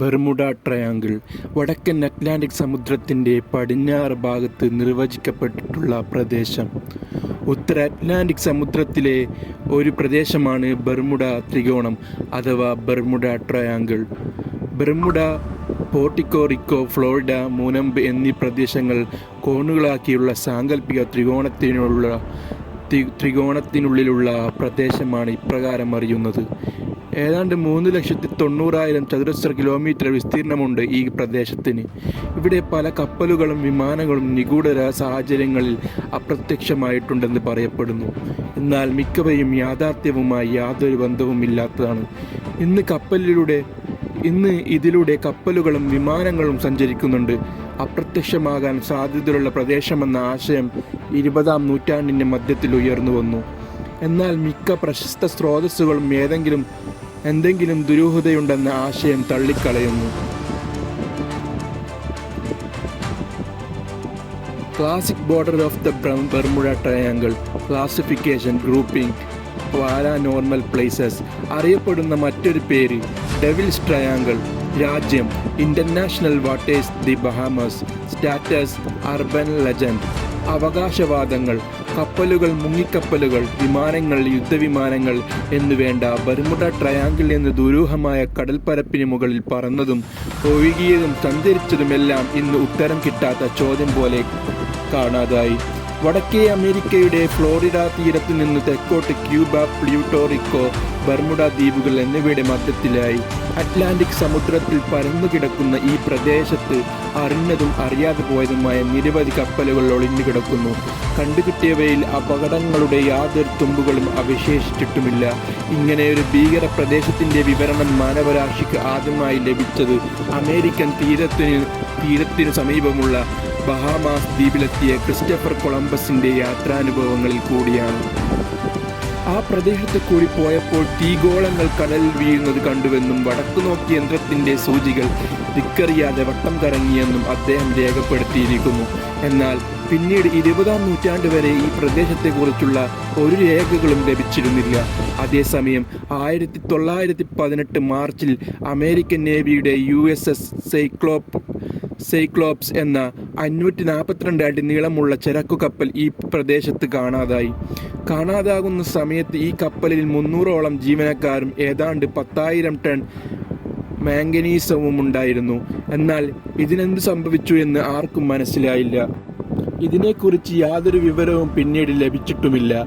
Bermuda triangle വടക്കൻ Atlantic സമുദ്രത്തിന്റെ പടിഞ്ഞാറ് ഭാഗത്ത് നിർവചിക്കപ്പെട്ടിട്ടുള്ള പ്രദേശം. ഉത്തര അറ്റ്ലാന്റിക് സമുദ്രത്തിലെ ഒരു പ്രദേശമാണ് ബർമുഡ ത്രികോണം അഥവാ Bermuda triangle. Bermuda Puerto Rico Florida മൂനമ്പ് എന്നീ പ്രദേശങ്ങൾ കോണുകളാക്കിയുള്ള സാങ്കല്പിക ത്രികോണത്തിനുള്ള ത്രികോണത്തിനുള്ളിലുള്ള പ്രദേശമാണ് ഇപ്രകാരം അറിയുന്നത്. ഏതാണ്ട് മൂന്ന് ലക്ഷത്തി തൊണ്ണൂറായിരം ചതുരശ്ര കിലോമീറ്റർ വിസ്തീർണമുണ്ട് ഈ പ്രദേശത്തിന്. ഇവിടെ പല കപ്പലുകളും വിമാനങ്ങളും നിഗൂഢ സാഹചര്യങ്ങളിൽ അപ്രത്യക്ഷമായിട്ടുണ്ടെന്ന് പറയപ്പെടുന്നു. എന്നാൽ മിക്കവയും യാഥാർത്ഥ്യവുമായി യാതൊരു ബന്ധവുമില്ലാത്തതാണ് ഇന്ന് കപ്പലിലൂടെ ഇന്ന് ഇതിലൂടെ കപ്പലുകളും വിമാനങ്ങളും സഞ്ചരിക്കുന്നുണ്ട്. അപ്രത്യക്ഷമാകാൻ സാധ്യതയുള്ള പ്രദേശമെന്ന ആശയം ഇരുപതാം നൂറ്റാണ്ടിന്റെ മധ്യത്തിൽ ഉയർന്നു വന്നു എന്നാൽ മിക്ക പ്രശസ്ത സ്രോതസ്സുകളും ഏതെങ്കിലും എന്തെങ്കിലും ദുരൂഹതയുണ്ടെന്ന ആശയം തള്ളിക്കളയുന്നു. Classic border of the Bermuda triangle classification grouping paranormal places അറിയപ്പെടുന്ന മറ്റൊരു പേര് ഡെവിൽസ് ട്രയാങ്കിൾ രാജ്യം international waters the Bahamas status urban legend അവകാശവാദങ്ങൾ കപ്പലുകൾ മുങ്ങിക്കപ്പലുകൾ വിമാനങ്ങൾ യുദ്ധവിമാനങ്ങൾ എന്നുവേണ്ട ബർമുഡ ട്രയാങ്കിൾ എന്ന ദുരൂഹമായ കടൽപ്പരപ്പിന് മുകളിൽ പറന്നതും ഒഴുകിയതും സഞ്ചരിച്ചതുമെല്ലാം ഇന്ന് ഉത്തരം കിട്ടാത്ത ചോദ്യം പോലെ കാണാതായി. വടക്കേ അമേരിക്കയുടെ ഫ്ലോറിഡ തീരത്തു നിന്ന് തെക്കോട്ട് ക്യൂബ പ്ലൂട്ടോറിക്കോ ബർമുഡ ദ്വീപുകൾ എന്നിവയുടെ മധ്യത്തിലായി. അറ്റ്ലാന്റിക് സമുദ്രത്തിൽ പരന്നുകിടക്കുന്ന ഈ പ്രദേശത്ത് അറിഞ്ഞതും അറിയാതെ പോയതുമായ നിരവധി കപ്പലുകൾ ഒളിഞ്ഞു കിടക്കുന്നു കണ്ടുകിട്ടിയവയിൽ അപകടങ്ങളുടെ യാതൊരു തുമ്പുകളും അവശേഷിച്ചിട്ടുമില്ല. ഇങ്ങനെ ഒരു ഭീകര പ്രദേശത്തിന്റെ വിവരണം മാനവരാശിക്ക് ആദ്യമായി ലഭിച്ചത് അമേരിക്കൻ തീരത്തിന് തീരത്തിനു സമീപമുള്ള ബഹാമാസ് ദ്വീപിലെത്തിയ ക്രിസ്റ്റഫർ കൊളംബസിന്റെ യാത്രാനുഭവങ്ങളിൽ കൂടിയാണ്. ആ പ്രദേശത്ത് കൂടി പോയപ്പോൾ തീഗോളങ്ങൾ കടലിൽ വീഴുന്നത് കണ്ടുവെന്നും വടക്കു നോക്കി യന്ത്രത്തിന്റെ സൂചികൾ തിക്കറിയാതെ വട്ടം കറങ്ങിയെന്നും അദ്ദേഹം രേഖപ്പെടുത്തിയിരിക്കുന്നു. എന്നാൽ പിന്നീട് ഇരുപതാം നൂറ്റാണ്ട് വരെ ഈ പ്രദേശത്തെക്കുറിച്ചുള്ള ഒരു രേഖകളും ലഭിച്ചിരുന്നില്ല. അതേസമയം ആയിരത്തി തൊള്ളായിരത്തി പതിനെട്ട് മാർച്ചിൽ American നേവിയുടെ U S S Cyclop Cyclops എന്ന അഞ്ഞൂറ്റി നാൽപ്പത്തിരണ്ട് അടി നീളമുള്ള ചരക്കു കപ്പൽ ഈ പ്രദേശത്ത് കാണാതായി. കാണാതാകുന്ന സമയത്ത് ഈ കപ്പലിൽ മുന്നൂറോളം ജീവനക്കാരും ഏതാണ്ട് പത്തായിരം ടൺ മാംഗനീസവും ഉണ്ടായിരുന്നു. എന്നാൽ ഇതിനെന്ത് സംഭവിച്ചു എന്ന് ആർക്കും മനസ്സിലായില്ല. ഇതിനെക്കുറിച്ച് യാതൊരു വിവരവും പിന്നീട് ലഭിച്ചിട്ടുമില്ല.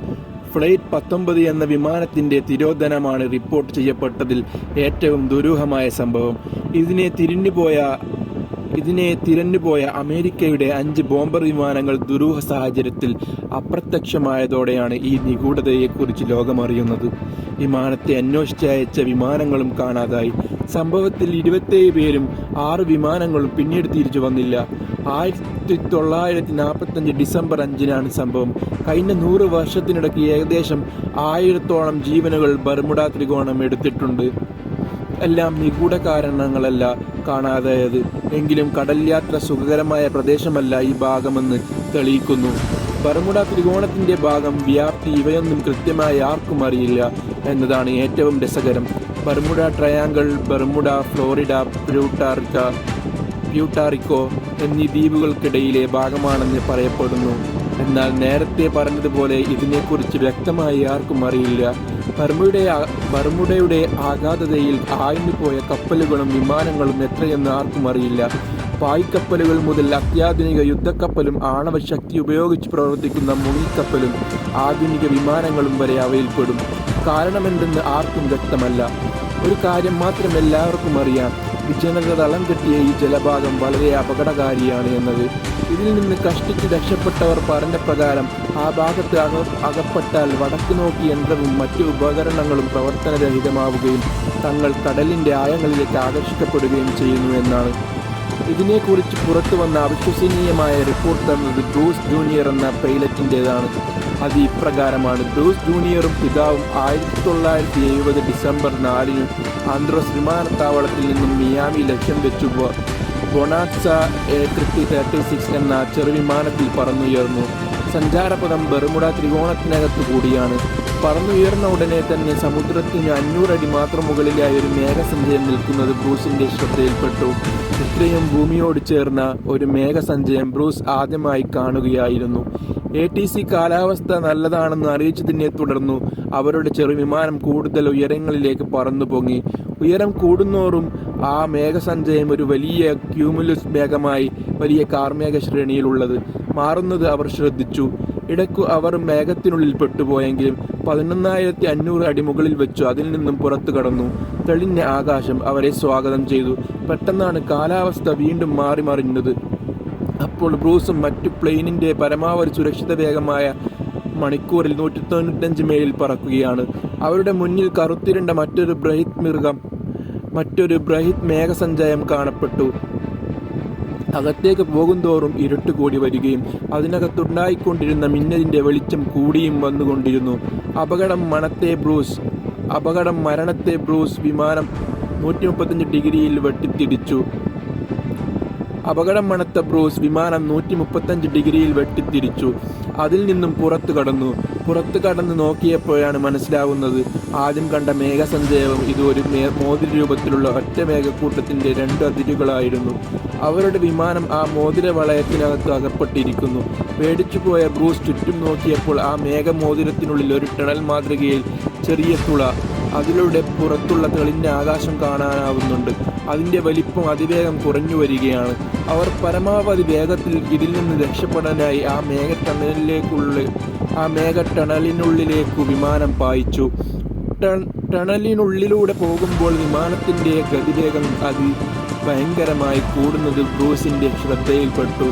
ഫ്ലൈറ്റ് പത്തൊമ്പത് എന്ന വിമാനത്തിന്റെ തിരോധനമാണ് റിപ്പോർട്ട് ചെയ്യപ്പെട്ടതിൽ ഏറ്റവും ദുരൂഹമായ സംഭവം. ഇതിനെ തിരിഞ്ഞുപോയ ഇതിനെ തിരഞ്ഞുപോയ അമേരിക്കയുടെ അഞ്ച് ബോംബർ വിമാനങ്ങൾ ദുരൂഹ സാഹചര്യത്തിൽ അപ്രത്യക്ഷമായതോടെയാണ് ഈ നിഗൂഢതയെക്കുറിച്ച് ലോകമറിയുന്നത്. വിമാനത്തെ അന്വേഷിച്ച് അയച്ച വിമാനങ്ങളും കാണാതായി. സംഭവത്തിൽ ഇരുപത്തേഴ് പേരും ആറ് വിമാനങ്ങളും പിന്നീട് തിരിച്ചു വന്നില്ല. ആയിരത്തി തൊള്ളായിരത്തി നാൽപ്പത്തഞ്ച് ഡിസംബർ അഞ്ചിനാണ് സംഭവം. കഴിഞ്ഞ നൂറ് വർഷത്തിനിടയ്ക്ക് ഏകദേശം ആയിരത്തോളം ജീവനുകൾ ബർമുഡ ത്രികോണം എടുത്തിട്ടുണ്ട്. എല്ലാം നിഗൂഢ കാരണങ്ങളല്ല കാണാതായത്. എങ്കിലും കടൽ യാത്ര സുഖകരമായ പ്രദേശമല്ല ഈ ഭാഗമെന്ന് തെളിയിക്കുന്നു. ബർമുഡ ത്രികോണത്തിന്റെ ഭാഗം വ്യാപ്തി ഇവയൊന്നും കൃത്യമായി ആർക്കും അറിയില്ല എന്നതാണ് ഏറ്റവും രസകരം. ബർമുഡ ട്രയാങ്കിൾ ബർമുഡ ഫ്ലോറിഡ പ്യൂട്ടാർക്ക പ്യൂട്ടാറിക്കോ എന്നീ ദ്വീപുകൾക്കിടയിലെ ഭാഗമാണെന്ന് പറയപ്പെടുന്നു. എന്നാൽ നേരത്തെ പറഞ്ഞതുപോലെ ഇതിനെക്കുറിച്ച് വ്യക്തമായി ആർക്കും അറിയില്ല. ബർമുഡയുടെ ആ- ബർമുഡയുടെ ആഘാതതയിൽ ആഴ്ന്നുപോയ കപ്പലുകളും വിമാനങ്ങളും എത്രയെന്ന് ആർക്കും അറിയില്ല. പായ്ക്കപ്പലുകൾ മുതൽ അത്യാധുനിക യുദ്ധക്കപ്പലും ആണവശക്തി ഉപയോഗിച്ച് പ്രവർത്തിക്കുന്ന മുങ്ങിക്കപ്പലും ആധുനിക വിമാനങ്ങളും വരെ അവയിൽപ്പെടും. കാരണമെന്തെന്ന് ആർക്കും വ്യക്തമല്ല. ഒരു കാര്യം മാത്രം എല്ലാവർക്കും അറിയാം. ജനത തളം കെട്ടിയ ഈ ജലഭാഗം വളരെ അപകടകാരിയാണ് എന്നത്. ഇതിൽ നിന്ന് കഷ്ടിച്ച് രക്ഷപ്പെട്ടവർ പറഞ്ഞ പ്രകാരം ആ ഭാഗത്ത് അക അകപ്പെട്ടാൽ വടക്ക് നോക്കി യന്ത്രവും മറ്റു ഉപകരണങ്ങളും പ്രവർത്തനരഹിതമാവുകയും തങ്ങൾ കടലിന്റെ ആയങ്ങളിലേക്ക് ആകർഷിക്കപ്പെടുകയും ചെയ്യുന്നു എന്നാണ്. ഇതിനെക്കുറിച്ച് പുറത്തു വന്ന അവിശ്വസനീയമായ റിപ്പോർട്ട് തന്നത് ബ്രൂസ് ജൂനിയർ എന്ന പൈലറ്റിന്റെതാണ് അത് ഇപ്രകാരമാണ്. ബ്രൂസ് ജൂനിയറും പിതാവും ആയിരത്തി തൊള്ളായിരത്തി എഴുപത് ഡിസംബർ നാലിന് ആന്ത്രോസ് വിമാനത്താവളത്തിൽ നിന്നും മിയാമി ലക്ഷ്യം വെച്ചു. Bonanza A thirty thirty six എന്ന ചെറുവിമാനത്തിൽ പറന്നുയർന്നു. സഞ്ചാരപദം ബെർമുഡ ത്രികോണത്തിനകത്തു കൂടിയാണ്. പറന്നുയർന്ന ഉടനെ തന്നെ സമുദ്രത്തിന് അഞ്ഞൂറടി മാത്രം മുകളിലായി ഒരു മേഘസഞ്ചയം നിൽക്കുന്നത് ബ്രൂസിന്റെ ശ്രദ്ധയിൽപ്പെട്ടു. ഇത്രയും ഭൂമിയോട് ചേർന്ന ഒരു മേഘസഞ്ചയം ബ്രൂസ് ആദ്യമായി കാണുകയായിരുന്നു. എ ടി സി കാലാവസ്ഥ നല്ലതാണെന്ന് അറിയിച്ചതിനെ തുടർന്നു അവരുടെ ചെറുവിമാനം കൂടുതൽ ഉയരങ്ങളിലേക്ക് പറന്നു പൊങ്ങി. ഉയരം കൂടുന്നോറും ആ മേഘസഞ്ചയം ഒരു വലിയ ക്യൂമുലസ് മേഘമായി വലിയ കാർമേഘ ശ്രേണിയിലുള്ളത്. മാറുന്നത് അവർ ശ്രദ്ധിച്ചു. ഇടയ്ക്കു അവർ മേഘത്തിനുള്ളിൽ പെട്ടുപോയെങ്കിലും പതിനൊന്നായിരത്തി അഞ്ഞൂറ് അടി മുകളിൽ വെച്ചു അതിൽ നിന്നും പുറത്തു കടന്നു. തെളിഞ്ഞ ആകാശം അവരെ സ്വാഗതം ചെയ്തു. പെട്ടെന്നാണ് കാലാവസ്ഥ വീണ്ടും മാറി മറിഞ്ഞത്. അപ്പോൾ ബ്രൂസും മറ്റു പ്ലെയിനിന്റെ പരമാവധി സുരക്ഷിത വേഗമായ മണിക്കൂറിൽ നൂറ്റി തൊണ്ണൂറ്റഞ്ച് മേലിൽ പറക്കുകയാണ്. അവരുടെ മുന്നിൽ കറുത്തിരണ്ട മറ്റൊരു ബ്രഹിത് മൃഗം മറ്റൊരു ബ്രഹിത് മേഘസഞ്ചയം കാണപ്പെട്ടു. അകത്തേക്ക് പോകുന്തോറും ഇരുട്ട് കൂടി വരികയും അതിനകത്തുണ്ടായിക്കൊണ്ടിരുന്ന മിന്നലിന്റെ വെളിച്ചം കൂടിയും വന്നുകൊണ്ടിരുന്നു. അപകടം മണത്തെ ബ്രൂസ് അപകടം മരണത്തെ ബ്രൂസ് വിമാനം നൂറ്റി മുപ്പത്തഞ്ച് ഡിഗ്രിയിൽ വെട്ടിത്തിരിച്ചു. അപകടം മണത്ത ബ്രൂസ് വിമാനം നൂറ്റി മുപ്പത്തഞ്ച് ഡിഗ്രിയിൽ വെട്ടിത്തിരിച്ചു. അതിൽ നിന്നും പുറത്തു കടന്നു. പുറത്തു കടന്ന് നോക്കിയപ്പോഴാണ് മനസ്സിലാവുന്നത് ആദ്യം കണ്ട മേഘസഞ്ചയവും ഇത് ഒരു മോതിര രൂപത്തിലുള്ള ഒറ്റ മേഘക്കൂട്ടത്തിന്റെ രണ്ട് അതിരുകളായിരുന്നു. അവരുടെ വിമാനം ആ മോതിര വളയത്തിനകത്ത് അകപ്പെട്ടിരിക്കുന്നു. പേടിച്ചുപോയ ബ്രൂസ് ചുറ്റും നോക്കിയപ്പോൾ ആ മേഘമോതിരത്തിനുള്ളിൽ ഒരു ടണൽ മാതൃകയിൽ ചെറിയ തുള അതിലൂടെ പുറത്തുള്ള തെളിഞ്ഞ ആകാശം കാണാനാവുന്നുണ്ട്. അതിന്റെ വലിപ്പം അതിവേഗം കുറഞ്ഞു വരികയാണ്. അവർ പരമാവധി വേഗത്തിൽ ഇതിൽ നിന്ന് രക്ഷപ്പെടാനായി ആ മേഘ ടണലിലേക്കുള്ള ആ മേഘ ടണലിനുള്ളിലേക്ക് വിമാനം പായിച്ചു. ടണലിനുള്ളിലൂടെ പോകുമ്പോൾ വിമാനത്തിന്റെ ഗതിവേഗം അതി ഭയങ്കരമായി കൂടുന്നത് ബ്രൂസിന്റെ ശ്രദ്ധയിൽപ്പെട്ടു.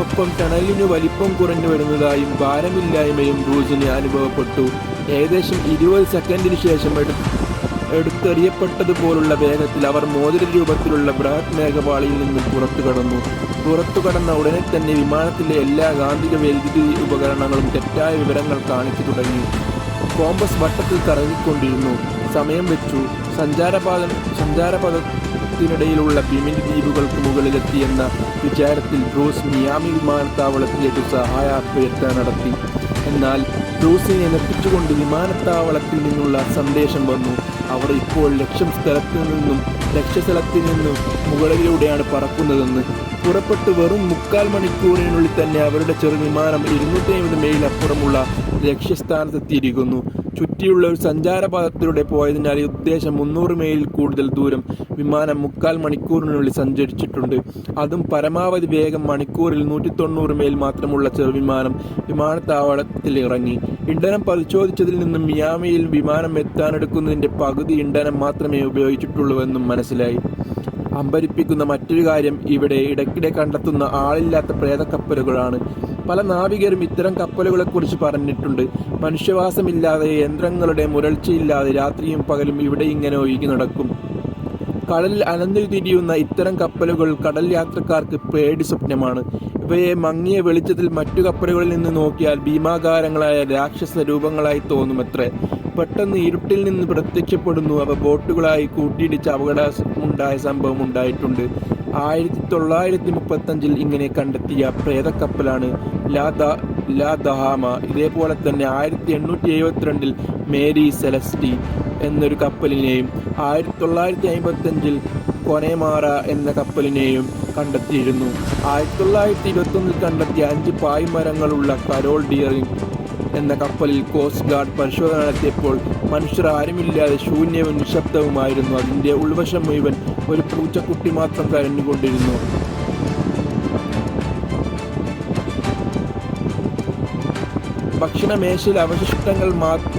ഒപ്പം ടണലിന് വലിപ്പം കുറഞ്ഞു വരുന്നതായും ഭാരമില്ലായ്മയും ബ്രൂസിന് അനുഭവപ്പെട്ടു. ഏകദേശം ഇരുപത് സെക്കൻഡിന് ശേഷം എടു എടുത്തെറിയപ്പെട്ടതുപോലുള്ള വേഗത്തിൽ അവർ മോതിര രൂപത്തിലുള്ള ബൃഹത് മേഘപാളിയിൽ നിന്നും പുറത്തു കടന്നു. പുറത്തു കടന്ന ഉടനെ തന്നെ വിമാനത്തിലെ എല്ലാ ഗാന്ധിക വൈദ്യുതി ഉപകരണങ്ങളും തെറ്റായ വിവരങ്ങൾ കാണിച്ചു തുടങ്ങി. കോമ്പസ് വട്ടത്തിൽ കറങ്ങിക്കൊണ്ടിരുന്നു. സമയം വെച്ചു. സഞ്ചാരപാത സഞ്ചാരപഥത്തിനിടയിലുള്ള ബിമിനി ദ്വീപുകൾക്ക് മുകളിലെത്തിയെന്ന വിചാരത്തിൽ ബ്രൂസ് മിയാമി വിമാനത്താവളത്തിലേക്ക് സഹായാഭ്യർത്ഥന നടത്തി. എന്നാൽ ബ്രൂസിനെ നട്ടിച്ചുകൊണ്ട് വിമാനത്താവളത്തിൽ നിന്നുള്ള സന്ദേശം വന്നു. അവർ ഇപ്പോൾ ലക്ഷ്യം സ്ഥലത്തു നിന്നും ലക്ഷ്യസ്ഥലത്തിൽ നിന്നും മുകളിലൂടെയാണ് പറക്കുന്നതെന്ന്. പുറപ്പെട്ട് വെറും മുക്കാൽ മണിക്കൂറിനുള്ളിൽ തന്നെ അവരുടെ ചെറു വിമാനം ഇരുന്നൂറ്റി അമ്പത് മൈൽ അപ്പുറമുള്ള ലക്ഷ്യസ്ഥാനത്തെത്തിയിരിക്കുന്നു. ചുറ്റിയുള്ള ഒരു സഞ്ചാരപഥത്തിലൂടെ പോയതിനാൽ ഈ ഉദ്ദേശം മുന്നൂറ് മൈലിൽ കൂടുതൽ ദൂരം വിമാനം മുക്കാൽ മണിക്കൂറിനുള്ളിൽ സഞ്ചരിച്ചിട്ടുണ്ട്. അതും പരമാവധി വേഗം മണിക്കൂറിൽ നൂറ്റി തൊണ്ണൂറ് മൈൽ മാത്രമുള്ള ചെറുവിമാനം വിമാനത്താവളത്തിൽ ഇറങ്ങി. ഇന്ധനം പരിശോധിച്ചതിൽ നിന്നും മിയാമിയിൽ വിമാനം എത്താനെടുക്കുന്നതിന്റെ പകുതി ഇന്ധനം മാത്രമേ ഉപയോഗിച്ചിട്ടുള്ളൂവെന്നും മനസ്സിലായി. അമ്പരിപ്പിക്കുന്ന മറ്റൊരു കാര്യം ഇവിടെ ഇടയ്ക്കിടെ കണ്ടെത്തുന്ന ആളില്ലാത്ത പ്രേതക്കപ്പലുകളാണ്. പല നാവികരും ഇത്തരം കപ്പലുകളെക്കുറിച്ച് പറഞ്ഞിട്ടുണ്ട്. മനുഷ്യവാസമില്ലാതെ യന്ത്രങ്ങളുടെ മുരൾച്ചയില്ലാതെ രാത്രിയും പകലും ഇവിടെ ഇങ്ങനെ ഒഴുകി നടക്കും. കടലിൽ അനന്തു തിരിയുന്ന ഇത്തരം കപ്പലുകൾ കടൽ യാത്രക്കാർക്ക് പേടി സ്വപ്നമാണ്. ഇവയെ മങ്ങിയ വെളിച്ചത്തിൽ മറ്റു കപ്പലുകളിൽ നിന്ന് നോക്കിയാൽ ഭീമാകാരങ്ങളായ രാക്ഷസ രൂപങ്ങളായി തോന്നുമത്രേ. പെട്ടെന്ന് ഇരുട്ടിൽ നിന്ന് പ്രത്യക്ഷപ്പെടുന്നു. അവ ബോട്ടുകളായി കൂട്ടിയിടിച്ച് അപകടമുണ്ടായ സംഭവം ഉണ്ടായിട്ടുണ്ട്. ആയിരത്തി തൊള്ളായിരത്തി മുപ്പത്തഞ്ചിൽ ഇങ്ങനെ കണ്ടെത്തിയ പ്രേതക്കപ്പലാണ് ലാ ദ- ലാ ദഹാമ. ഇതേപോലെ തന്നെ ആയിരത്തി എണ്ണൂറ്റി എഴുപത്തിരണ്ടിൽ മേരി സെലസ്റ്റി എന്നൊരു കപ്പലിനെയും ആയിരത്തി തൊള്ളായിരത്തി അമ്പത്തഞ്ചിൽ കൊനേമാറ എന്ന കപ്പലിനെയും കണ്ടെത്തിയിരുന്നു. ആയിരത്തി തൊള്ളായിരത്തി ഇരുപത്തൊന്നിൽ കണ്ടെത്തിയ അഞ്ച് പായ്മരങ്ങളുള്ള കരോൾ ഡിയറിംഗ് എന്ന കപ്പലിൽ കോസ്റ്റ് ഗാർഡ് പരിശോധന നടത്തിയപ്പോൾ മനുഷ്യർ ആരുമില്ലാതെ ശൂന്യവും നിശബ്ദവുമായിരുന്നു. അതിന്റെ ഉൾവശം മുഴുവൻ ഒരു പൂച്ചക്കുട്ടി മാത്രം കരഞ്ഞുകൊണ്ടിരുന്നു. ഭക്ഷണമേശയിൽ അവശിഷ്ടങ്ങൾ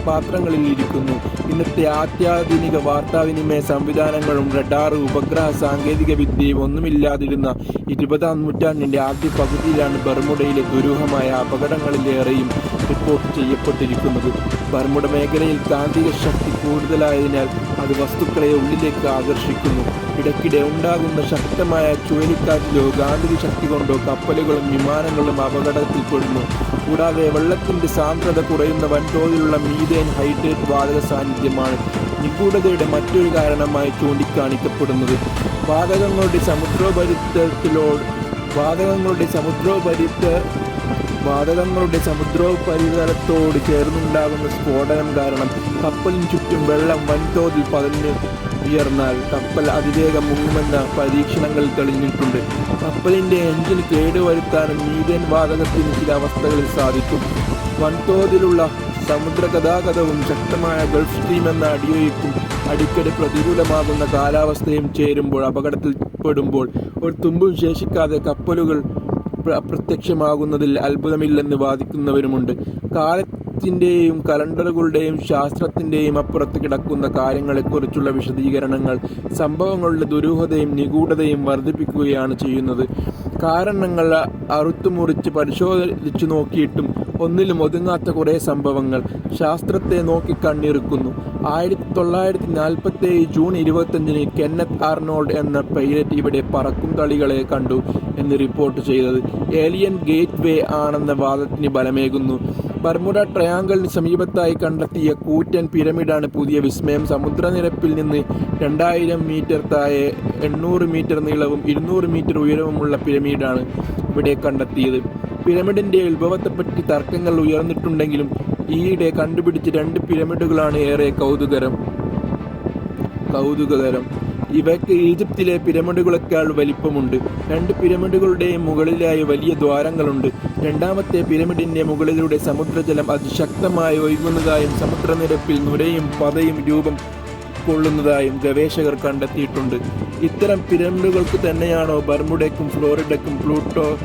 പാത്രങ്ങളിൽ ഇരിക്കുന്നു ഇന്നത്തെ അത്യാധുനിക വാർത്താവിനിമയ സംവിധാനങ്ങളും റഡാർ ഉപഗ്രഹ സാങ്കേതിക വിദ്യയും ഒന്നുമില്ലാതിരുന്ന ഇരുപതാം നൂറ്റാണ്ടിന്റെ ആദ്യ പകുതിയിലാണ് ബർമുഡയിലെ ദുരൂഹമായ അപകടങ്ങളിലേറെയും റിപ്പോർട്ട് ചെയ്യപ്പെട്ടിരിക്കുന്നത്. ബർമുഡ മേഖലയിൽ കാന്തിക ശക്തി കൂടുതലായതിനാൽ അത് വസ്തുക്കളെ ഉള്ളിലേക്ക് ആകർഷിക്കുന്നു. ഇടയ്ക്കിടെ ഉണ്ടാകുന്ന ശക്തമായ ചുഴലിക്കാറ്റിലോ കാന്തിക ശക്തി കൊണ്ടോ കപ്പലുകളും വിമാനങ്ങളും അപകടത്തിൽപ്പെടുന്നു. കൂടാതെ വെള്ളത്തിന്റെ സാന്ദ്രത കുറയുന്ന വൻതോതിലുള്ള മീഥേൻ ഹൈഡ്രേറ്റ് വാതക സാന്നിധ്യമാണ് നിഗൂഢതയുടെ മറ്റൊരു കാരണമായി ചൂണ്ടിക്കാണിക്കപ്പെടുന്നത്. വാതകങ്ങളുടെ സമുദ്രോപരിതലത്തിലോ വാതകങ്ങളുടെ സമുദ്രോപരിത വാതകങ്ങളുടെ സമുദ്രോപരിതലത്തോട് ചേർന്നുണ്ടാകുന്ന സ്ഫോടനം കാരണം കപ്പലിന് ചുറ്റും വെള്ളം വൻതോതിൽ പതഞ്ഞ് ഉയർന്നാൽ കപ്പൽ അതിവേഗം മുങ്ങുമെന്ന പരീക്ഷണങ്ങൾ തെളിഞ്ഞിട്ടുണ്ട്. കപ്പലിന്റെ എഞ്ചിൻ കേടുവരുത്താനും മീഥേൻ വാതകത്തിന് ചില അവസ്ഥകളിൽ സാധിക്കും. വൻതോതിലുള്ള സമുദ്ര ഗതാഗതവും ശക്തമായ ഗൾഫ് സ്ട്രീം എന്ന അടിയൊഴുക്കും അടിക്കടി പ്രതികൂലമാകുന്ന കാലാവസ്ഥയും ചേരുമ്പോൾ അപകടത്തിൽപ്പെടുമ്പോൾ ഒരു തുമ്പും ശേഷിക്കാതെ കപ്പലുകൾ അപ്രത്യക്ഷമാകുന്നതിൽ അത്ഭുതമില്ലെന്ന് വാദിക്കുന്നവരുമുണ്ട്. കാലത്തിന്റെയും കലണ്ടറുകളുടെയും ശാസ്ത്രത്തിന്റെയും അപ്പുറത്ത് കിടക്കുന്ന കാര്യങ്ങളെക്കുറിച്ചുള്ള വിശദീകരണങ്ങൾ സംഭവങ്ങളുടെ ദുരൂഹതയും നിഗൂഢതയും വർദ്ധിപ്പിക്കുകയാണ് ചെയ്യുന്നത്. കാരണങ്ങൾ അറുത്തുമുറിച്ച് പരിശോധിച്ചു നോക്കിയിട്ടും ഒന്നിലും ഒതുങ്ങാത്ത കുറേ സംഭവങ്ങൾ ശാസ്ത്രത്തെ നോക്കി കണ്ണിറുക്കുന്നു. ആയിരത്തി തൊള്ളായിരത്തി നാൽപ്പത്തി ഏഴ് ജൂൺ ഇരുപത്തഞ്ചിന് കെന്നത്ത് ആർണോൾഡ് എന്ന പൈലറ്റ് ഇവിടെ പറക്കും തളികളെ കണ്ടു എന്ന് റിപ്പോർട്ട് ചെയ്തത്. ഏലിയൻ ഗേറ്റ് വേ ആണെന്ന വാദത്തിന് ബലമേകുന്നു. ബർമുഡ ട്രയാങ്കിളിന് സമീപത്തായി കണ്ടെത്തിയ കൂറ്റൻ പിരമിഡാണ് പുതിയ വിസ്മയം. സമുദ്രനിരപ്പിൽ നിന്ന് രണ്ടായിരം മീറ്റർ താഴെ എണ്ണൂറ് മീറ്റർ നീളവും ഇരുന്നൂറ് മീറ്റർ ഉയരവുമുള്ള പിരമിഡാണ് ഇവിടെ കണ്ടെത്തിയത്. പിരമിഡിന്റെ ഉത്ഭവത്തെപ്പറ്റി തർക്കങ്ങൾ ഉയർന്നിട്ടുണ്ടെങ്കിലും ഈയിടെ കണ്ടുപിടിച്ച രണ്ട് പിരമിഡുകളാണ് ഏറെ കൗതുകരം. കൗതുകകരം. ഇവയ്ക്ക് ഈജിപ്തിലെ പിരമിഡുകളെക്കാൾ വലിപ്പമുണ്ട്. രണ്ട് പിരമിഡുകളുടെയും മുകളിലായി വലിയ ദ്വാരങ്ങളുണ്ട്. രണ്ടാമത്തെ പിരമിഡിന്റെ മുകളിലൂടെ സമുദ്രജലം അതിശക്തമായി ഒഴുകുന്നതായും സമുദ്രനിരപ്പിൽ നുരയും പതയും രൂപം കൊള്ളുന്നതായും ഗവേഷകർ കണ്ടെത്തിയിട്ടുണ്ട്. ഇത്തരം പിരമിഡുകൾക്ക് തന്നെയാണോ ബർമുഡയ്ക്കും ഫ്ലോറിഡയ്ക്കും പ്ലൂട്ടോ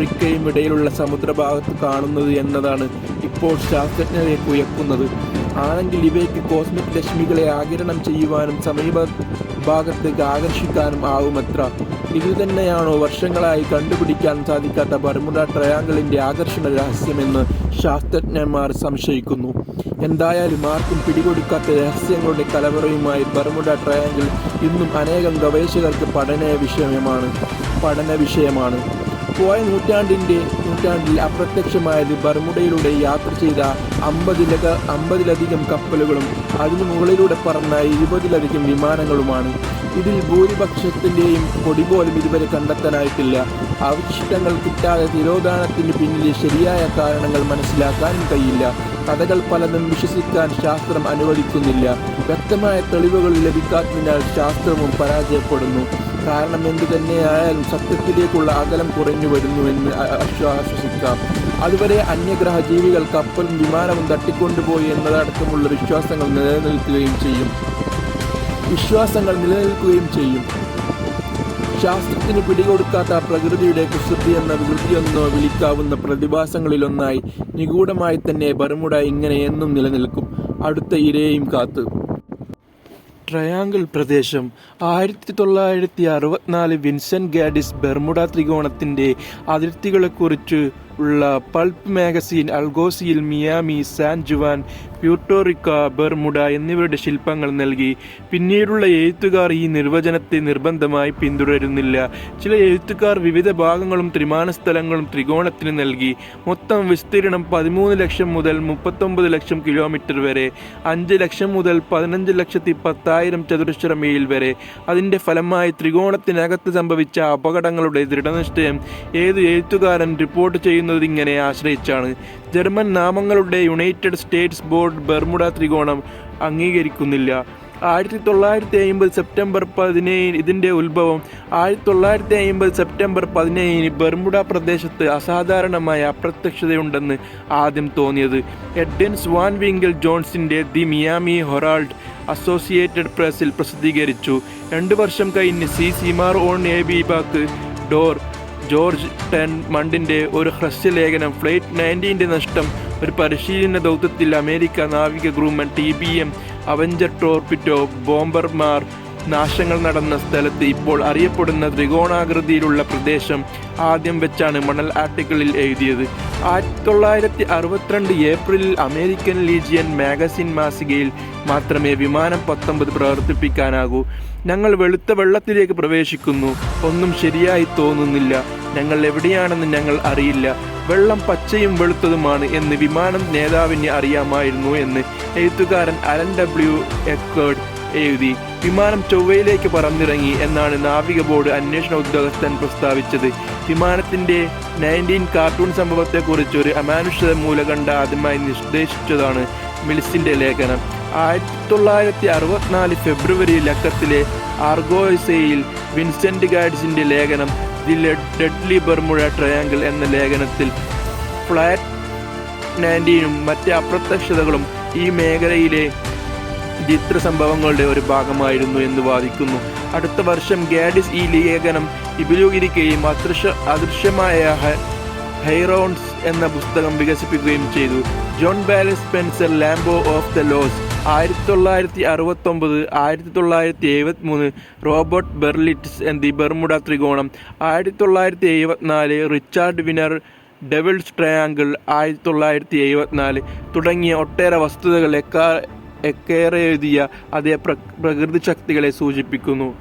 റിക്കയും ഇടയിലുള്ള സമുദ്രഭാഗത്ത് കാണുന്നത് എന്നതാണ് ഇപ്പോൾ ശാസ്ത്രജ്ഞരെ കുയക്കുന്നത് ആണെങ്കിൽ ഇവയ്ക്ക് കോസ്മിക് രശ്മികളെ ആകിരണം ചെയ്യുവാനും സമീപ ഭാഗത്തേക്ക് ആകർഷിക്കാനും ആവുമത്ര. ഇത് തന്നെയാണോ വർഷങ്ങളായി കണ്ടുപിടിക്കാൻ സാധിക്കാത്ത ബർമുഡ ട്രയാങ്കിളിന്റെ ആകർഷണ രഹസ്യമെന്ന് ശാസ്ത്രജ്ഞന്മാർ സംശയിക്കുന്നു. എന്തായാലും ആർക്കും പിടികൊടുക്കാത്ത രഹസ്യങ്ങളുടെ കലവറയുമായി ബർമുഡ ട്രയാങ്കിൾ ഇന്നും അനേകം ഗവേഷകർക്ക് പഠന വിഷയമാണ് പഠന വിഷയമാണ് പോയ നൂറ്റാണ്ടിന്റെ നൂറ്റാണ്ടിൽ അപ്രത്യക്ഷമായത് ബർമുഡയിലൂടെ യാത്ര ചെയ്ത അമ്പതിലക അമ്പതിലധികം കപ്പലുകളും അതിനു മുകളിലൂടെ പറന്ന ഇരുപതിലധികം വിമാനങ്ങളുമാണ്. ഇതിൽ ഭൂരിപക്ഷത്തിന്റെയും പൊടി പോലും ഇതുവരെ കണ്ടെത്താനായിട്ടില്ല. അവശിഷ്ടങ്ങൾ കിട്ടാതെ തിരോധാനത്തിന് പിന്നിലെ ശരിയായ കാരണങ്ങൾ മനസ്സിലാക്കാനും കഴിയില്ല. കഥകൾ പലതും വിശ്വസിക്കാൻ ശാസ്ത്രം അനുവദിക്കുന്നില്ല. വ്യക്തമായ തെളിവുകൾ ലഭിക്കാത്തതിനാൽ ശാസ്ത്രവും പരാജയപ്പെടുന്നു. കാരണം എന്തു തന്നെയായാലും സത്യത്തിലേക്കുള്ള അകലം കുറഞ്ഞു വരുന്നുവെന്ന് ആശ്വാസിക്കാം. അതുവരെ അന്യഗ്രഹ ജീവികൾ കപ്പലും വിമാനവും തട്ടിക്കൊണ്ടുപോയി എന്നതടക്കമുള്ള വിശ്വാസങ്ങൾ നിലനിൽക്കുകയും ചെയ്യും. വിശ്വാസങ്ങൾ നിലനിൽക്കുകയും ചെയ്യും. ശാസ്ത്രത്തിന് പിടികൊടുക്കാത്ത പ്രകൃതിയുടെ കുസൃതി എന്ന വികൃതിയെന്നോ വിളിക്കാവുന്ന പ്രതിഭാസങ്ങളിലൊന്നായി നിഗൂഢമായി തന്നെ ബർമുട ഇങ്ങനെ എന്നും നിലനിൽക്കും. അടുത്ത ഇരയെയും കാത്ത്. ട്രയാങ്കിൾ പ്രദേശം. ആയിരത്തി തൊള്ളായിരത്തി അറുപത്തിനാല് വിൻസെന്റ് ഗാഡിസ് ബെർമുഡ ത്രികോണത്തിന്റെ അതിർത്തികളെക്കുറിച്ച് ഉള്ള pulp magazine അൽഗോസിയിൽ Miami San Juan Puerto Rico Bermuda എന്നിവരുടെ ശില്പങ്ങൾ നൽകി. പിന്നീടുള്ള എഴുത്തുകാർ ഈ നിർവചനത്തെ നിർബന്ധമായി പിന്തുടരുന്നില്ല. ചില എഴുത്തുകാർ വിവിധ ഭാഗങ്ങളും ത്രിമാന സ്ഥലങ്ങളും ത്രികോണത്തിന് നൽകി. മൊത്തം വിസ്തീർണം പതിമൂന്ന് ലക്ഷം മുതൽ മുപ്പത്തൊമ്പത് ലക്ഷം കിലോമീറ്റർ വരെ. അഞ്ച് ലക്ഷം മുതൽ പതിനഞ്ച് ലക്ഷത്തി പത്തായിരം ചതുരശ്ര മൈൽ വരെ. അതിന്റെ ഫലമായി ത്രികോണത്തിനകത്ത് സംഭവിച്ച അപകടങ്ങളുടെ ദൃഢനിശ്ചയം. ഏത് എഴുത്തുകാരൻ റിപ്പോർട്ട് ചെയ്യുന്നത് ഇങ്ങനെ ആശ്രയിച്ചാണ്. ജർമ്മൻ നാമങ്ങളുടെ യുണൈറ്റഡ് സ്റ്റേറ്റ്സ് ബോർഡ് ബർമുഡ ത്രികോണം അംഗീകരിക്കുന്നില്ല. ആയിരത്തി തൊള്ളായിരത്തി അമ്പത് സെപ്റ്റംബർ പതിനേഴ് ഇതിന്റെ ഉത്ഭവം. ആയിരത്തി തൊള്ളായിരത്തി അമ്പത് സെപ്റ്റംബർ പതിനേഴിന് ബർമുഡ പ്രദേശത്ത് അസാധാരണമായ അപ്രത്യക്ഷതയുണ്ടെന്ന് ആദ്യം തോന്നിയത്. എഡ്വിൻ സ്വാൻ വിങ്കൽ ജോൺസിന്റെ ദി മിയാമി ഹൊറാൾഡ് അസോസിയേറ്റഡ് പ്രസിൽ പ്രസിദ്ധീകരിച്ചു. രണ്ട് വർഷം കഴിഞ്ഞ് sea സിമാർ on a B back door George ten മണ്ടിന്റെ ഒരു ഹ്രസ്വലേഖനം ഫ്ലൈറ്റ് നയന്റീന്റെ നഷ്ടം ഒരു പരിശീലന ദൗത്യത്തിൽ അമേരിക്ക നാവിക Grumman T B M Avenger torpedo ബോംബർമാർ നാശങ്ങൾ നടന്ന സ്ഥലത്ത് ഇപ്പോൾ അറിയപ്പെടുന്ന ത്രികോണാകൃതിയിലുള്ള പ്രദേശം ആദ്യം വെച്ചാണ് മണൽ ആർട്ടിക്കിളിൽ എഴുതിയത്. ആയിരത്തി തൊള്ളായിരത്തി അറുപത്തിരണ്ട് ഏപ്രിലിൽ അമേരിക്കൻ ലീജിയൻ മാഗസിൻ മാസികയിൽ മാത്രമേ വിമാനം പത്തൊമ്പത് പ്രവർത്തിപ്പിക്കാനാകൂ. ഞങ്ങൾ വെളുത്ത വെള്ളത്തിലേക്ക് പ്രവേശിക്കുന്നു. ഒന്നും ശരിയായി തോന്നുന്നില്ല. ഞങ്ങൾ എവിടെയാണെന്ന് ഞങ്ങൾ അറിയില്ല. വെള്ളം പച്ചയും വെളുത്തതുമാണ് എന്ന് വിമാനം നേതാവിന് അറിയാമായിരുന്നു എന്ന് എഴുത്തുകാരൻ അലൻ ഡബ്ല്യു എക്കേർഡ് എഴുതി. വിമാനം ചൊവ്വയിലേക്ക് പറന്നിറങ്ങി എന്നാണ് നാവിക ബോർഡ് അന്വേഷണ ഉദ്യോഗസ്ഥൻ പ്രസ്താവിച്ചത്. വിമാനത്തിന്റെ നയന്റീൻ കാർട്ടൂൺ സംഭവത്തെക്കുറിച്ച് ഒരു അമാനുഷിക മൂലകണ്ഠ ആദ്യമായി നിർദ്ദേശിച്ചതാണ് മിൽസിന്റെ ലേഖനം. ആയിരത്തി തൊള്ളായിരത്തി അറുപത്തിനാല് ഫെബ്രുവരി ലക്കത്തിലെ ആർഗോസയിൽ വിൻസെന്റ് ഗൈഡ്സിന്റെ ലേഖനം ദി ഡെഡ്ലി ബർമുഴ ട്രയാങ്കിൾ എന്ന ലേഖനത്തിൽ ഫ്ലാറ്റ് നയന്റീനും മറ്റ് അപ്രത്യക്ഷതകളും ഈ മേഖലയിലെ ചിത്ര സംഭവങ്ങളുടെ ഒരു ഭാഗമായിരുന്നു എന്ന് വാദിക്കുന്നു. അടുത്ത വർഷം ഗാഡിസ് ഈ ലേഖനം വിപുലീകരിക്കുകയും അദൃശ്യ അദൃശ്യമായ ഹൈറോൺസ് എന്ന പുസ്തകം വികസിപ്പിക്കുകയും ചെയ്തു. John Balance Spencer limbo of the lost. ആയിരത്തി തൊള്ളായിരത്തി അറുപത്തൊമ്പത് ആയിരത്തി തൊള്ളായിരത്തി എഴുപത്തി മൂന്ന് റോബർട്ട് ബെർലിറ്റ്സ് ദി ബെർമുഡ ത്രികോണം. ആയിരത്തി തൊള്ളായിരത്തി എഴുപത്തിനാല് റിച്ചാർഡ് വിനർ ഡെവിൾസ് ട്രയാങ്കിൾ ആയിരത്തി തൊള്ളായിരത്തി എഴുപത്തിനാല് തുടങ്ങിയ ഒട്ടേറെ വസ്തുതകൾ എക്കാ എക്കേറെ എഴുതിയ അതേ പ്ര പ്രകൃതി ശക്തികളെ സൂചിപ്പിക്കുന്നു.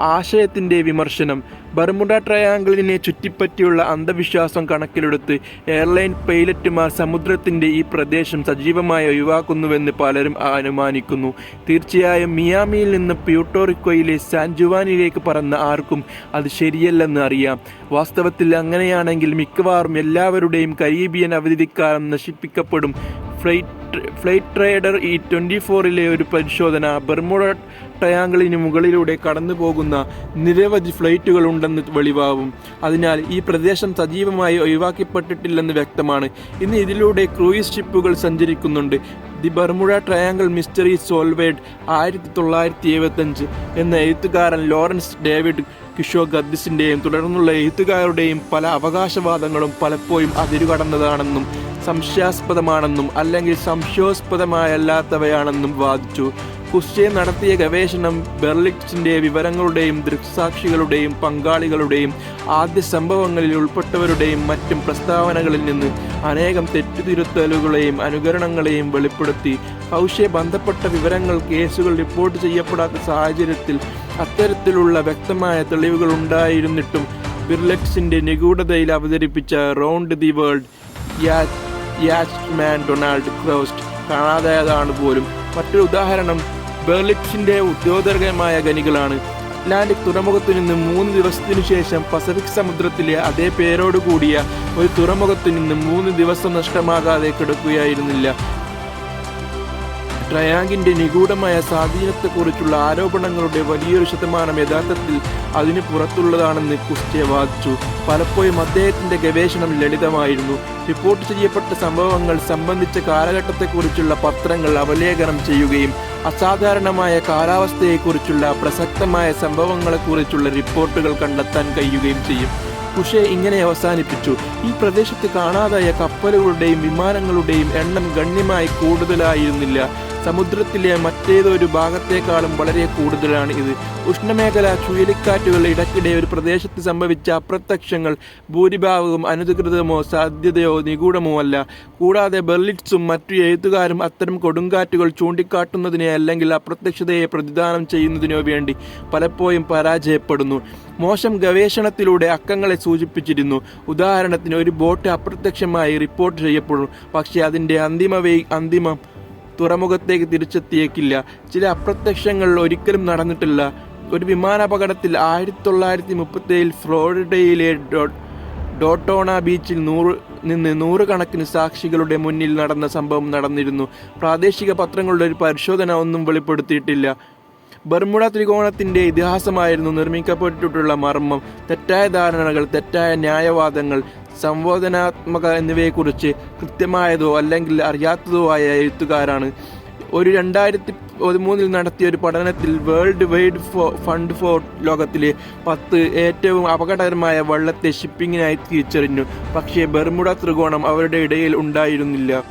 ആശയത്തിന്റെ വിമർശനം ബർമുഡ ട്രയാങ്കിളിനെ ചുറ്റിപ്പറ്റിയുള്ള അന്ധവിശ്വാസം കണക്കിലെടുത്ത് എയർലൈൻ പൈലറ്റുമാർ സമുദ്രത്തിന്റെ ഈ പ്രദേശം സജീവമായി ഒഴിവാക്കുന്നുവെന്ന് പലരും അനുമാനിക്കുന്നു. തീർച്ചയായും മിയാമിയിൽ നിന്ന് പ്യൂട്ടോറിക്കോയിലെ സാൻ ജുവാനിലേക്ക് പറന്ന ആർക്കും അത് ശരിയല്ലെന്ന് അറിയാം. വാസ്തവത്തിൽ അങ്ങനെയാണെങ്കിൽ മിക്കവാറും എല്ലാവരുടെയും കരീബിയൻ അവധിക്കാലം നശിപ്പിക്കപ്പെടും flight flight trader E twenty ഫോറിലെ ഒരു പരിശോധന. ബർമുഡ ട്രയാങ്കിളിന് മുകളിലൂടെ കടന്നു പോകുന്ന നിരവധി ഫ്ലൈറ്റുകൾ ഉണ്ടെന്ന് വെളിവാകും അതിനാൽ ഈ പ്രദേശം സജീവമായി ഒഴിവാക്കപ്പെട്ടിട്ടില്ലെന്ന് വ്യക്തമാണ്. ഇന്ന് ഇതിലൂടെ cruise ഷിപ്പുകൾ സഞ്ചരിക്കുന്നുണ്ട്. The Bermuda triangle mystery solved ആയിരത്തി തൊള്ളായിരത്തി എഴുപത്തഞ്ച് എന്ന എഴുത്തുകാരൻ ലോറൻസ് ഡേവിഡ് കിഷോ ഗർദിസിന്റെയും തുടർന്നുള്ള എഴുത്തുകാരുടെയും പല അവകാശവാദങ്ങളും പലപ്പോഴും അതിരുകടന്നതാണെന്നും സംശയാസ്പദമാണെന്നും അല്ലെങ്കിൽ സംശയാസ്പദമായല്ലാത്തവയാണെന്നും വാദിച്ചു. കുസ്റ്റേ നടത്തിയ ഗവേഷണം ബെർലിക്സിന്റെ വിവരങ്ങളുടെയും ദൃക്സാക്ഷികളുടെയും പങ്കാളികളുടെയും ആദ്യ സംഭവങ്ങളിൽ ഉൾപ്പെട്ടവരുടെയും മറ്റും പ്രസ്താവനകളിൽ നിന്ന് അനേകം തെറ്റുതിരുത്തലുകളെയും അനുകരണങ്ങളെയും വെളിപ്പെടുത്തി. ഹൗഷെ ബന്ധപ്പെട്ട വിവരങ്ങൾ കേസുകൾ റിപ്പോർട്ട് ചെയ്യപ്പെടാത്ത സാഹചര്യത്തിൽ അത്തരത്തിലുള്ള വ്യക്തമായ തെളിവുകൾ ഉണ്ടായിരുന്നിട്ടും ബിർലക്സിന്റെ നിഗൂഢതയിൽ അവതരിപ്പിച്ച round the world yachtsman Donald Crowhurst കാണാതായതാണ് പോലും. മറ്റൊരു ഉദാഹരണം ബെർലിക്സിന്റെ ഉദ്യോഗകരമായ ഖനികളാണ്. അറ്റ്ലാന്റിക് തുറമുഖത്തു നിന്ന് മൂന്ന് ദിവസത്തിനു ശേഷം പസഫിക് സമുദ്രത്തിലെ അതേ പേരോടുകൂടിയ ഒരു തുറമുഖത്തു നിന്ന് മൂന്ന് ദിവസം നഷ്ടമാകാതെ കിടക്കുകയായിരുന്നില്ല. ട്രയാങ്കിന്റെ നിഗൂഢമായ സ്വാധീനത്തെക്കുറിച്ചുള്ള ആരോപണങ്ങളുടെ വലിയൊരു ശതമാനം യഥാർത്ഥത്തിൽ അതിന് പുറത്തുള്ളതാണെന്ന് കുസ്റ്റെ വാദിച്ചു. പലപ്പോഴും അദ്ദേഹത്തിന്റെ ഗവേഷണം ലളിതമായിരുന്നു. റിപ്പോർട്ട് ചെയ്യപ്പെട്ട സംഭവങ്ങൾ സംബന്ധിച്ച കാലഘട്ടത്തെക്കുറിച്ചുള്ള പത്രങ്ങൾ അവലേഖനം ചെയ്യുകയും അസാധാരണമായ കാലാവസ്ഥയെക്കുറിച്ചുള്ള പ്രസക്തമായ സംഭവങ്ങളെക്കുറിച്ചുള്ള റിപ്പോർട്ടുകൾ കണ്ടെത്താൻ കഴിയുകയും ചെയ്യും. കുഷെ ഇങ്ങനെ അവസാനിപ്പിച്ചു. ഈ പ്രദേശത്ത് കാണാതായ കപ്പലുകളുടെയും വിമാനങ്ങളുടെയും എണ്ണം ഗണ്യമായി കൂടുതലായിരുന്നില്ല. സമുദ്രത്തിലെ മറ്റേതൊരു ഭാഗത്തേക്കാളും വളരെ കൂടുതലാണ് ഇത്. ഉഷ്ണമേഖല ചുഴലിക്കാറ്റുകൾ ഇടയ്ക്കിടെ ഒരു പ്രദേശത്ത് സംഭവിച്ച അപ്രത്യക്ഷങ്ങൾ ഭൂരിഭാഗവും അനധികൃതമോ സാധ്യതയോ നിഗൂഢമോ അല്ല. കൂടാതെ ബെർലിറ്റ്സും മറ്റു എഴുത്തുകാരും അത്തരം കൊടുങ്കാറ്റുകൾ ചൂണ്ടിക്കാട്ടുന്നതിനെ അല്ലെങ്കിൽ അപ്രത്യക്ഷതയെ പ്രതിദാനം ചെയ്യുന്നതിനോ വേണ്ടി പലപ്പോഴും പരാജയപ്പെടുന്നു. മോശം ഗവേഷണത്തിലൂടെ അക്കങ്ങളെ സൂചിപ്പിച്ചിരുന്നു. ഉദാഹരണത്തിന് ഒരു ബോട്ട് അപ്രത്യക്ഷമായി റിപ്പോർട്ട് ചെയ്യപ്പെടും പക്ഷേ അതിന്റെ അന്തിമ വേ അന്തിമം തുറമുഖത്തേക്ക് തിരിച്ചെത്തിയേക്കില്ല. ചില അപ്രത്യക്ഷങ്ങൾ ഒരിക്കലും നടന്നിട്ടില്ല. ഒരു വിമാനാപകടത്തിൽ ആയിരത്തി തൊള്ളായിരത്തി മുപ്പത്തേഴിൽ ഫ്ലോറിഡയിലെ ഡോട്ടോണ ബീച്ചിൽ നൂറ് നിന്ന് നൂറുകണക്കിന് സാക്ഷികളുടെ മുന്നിൽ നടന്ന സംഭവം നടന്നിരുന്നു. പ്രാദേശിക പത്രങ്ങളുടെ ഒരു പരിശോധന ഒന്നും വെളിപ്പെടുത്തിയിട്ടില്ല. ബർമുഡ ത്രികോണത്തിന്റെ ഇതിഹാസമായിരുന്നു നിർമ്മിക്കപ്പെട്ടിട്ടുള്ള മർമ്മം. തെറ്റായ ധാരണകൾ തെറ്റായ ന്യായവാദങ്ങൾ സംബോധനാത്മക എന്നിവയെക്കുറിച്ച് കൃത്യമായതോ അല്ലെങ്കിൽ അറിയാത്തതോ ആയ എഴുത്തുകാരാണ്. ഒരു രണ്ടായിരത്തി പതിമൂന്നിൽ നടത്തിയ ഒരു പഠനത്തിൽ വേൾഡ് വൈഡ് ഫണ്ട് ഫോർ ലോകത്തിലെ പത്ത് ഏറ്റവും അപകടകരമായ വള്ളത്തെ ഷിപ്പിങ്ങിനായി തിരിച്ചറിഞ്ഞു. പക്ഷേ ബെർമുഡ ത്രികോണം അവരുടെ ഇടയിൽ ഉണ്ടായിരുന്നില്ല.